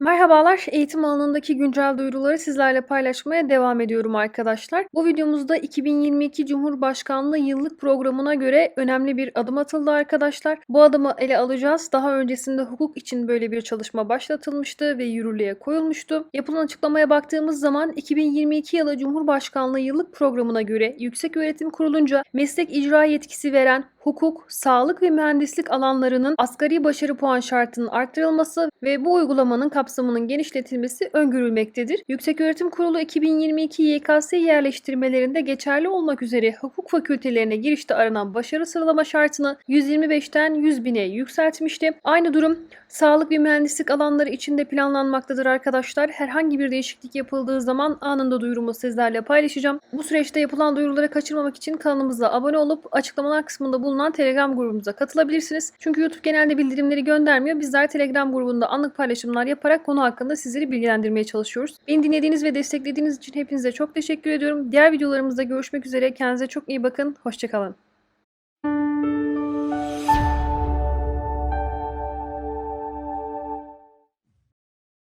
Merhabalar, eğitim alanındaki güncel duyuruları sizlerle paylaşmaya devam ediyorum arkadaşlar. Bu videomuzda 2022 Cumhurbaşkanlığı yıllık programına göre önemli bir adım atıldı arkadaşlar. Bu adımı ele alacağız. Daha öncesinde hukuk için böyle bir çalışma başlatılmıştı ve yürürlüğe koyulmuştu. Yapılan açıklamaya baktığımız zaman 2022 yılı Cumhurbaşkanlığı yıllık programına göre Yükseköğretim Kurulunca meslek icra yetkisi veren hukuk, sağlık ve mühendislik alanlarının asgari başarı puan şartının arttırılması ve bu uygulamanın kapsamının genişletilmesi öngörülmektedir. Yükseköğretim Kurulu 2022 YKS yerleştirmelerinde geçerli olmak üzere hukuk fakültelerine girişte aranan başarı sıralama şartını 125'ten 100 bine yükseltmişti. Aynı durum sağlık ve mühendislik alanları için de planlanmaktadır arkadaşlar. Herhangi bir değişiklik yapıldığı zaman anında duyurumu sizlerle paylaşacağım. Bu süreçte yapılan duyuruları kaçırmamak için kanalımıza abone olup açıklamalar kısmında bulunan Telegram grubumuza katılabilirsiniz. Çünkü YouTube genelde bildirimleri göndermiyor. Bizler Telegram grubunda anlık paylaşımlar yaparak konu hakkında sizleri bilgilendirmeye çalışıyoruz. Beni dinlediğiniz ve desteklediğiniz için hepinize çok teşekkür ediyorum. Diğer videolarımızda görüşmek üzere. Kendinize çok iyi bakın. Hoşçakalın.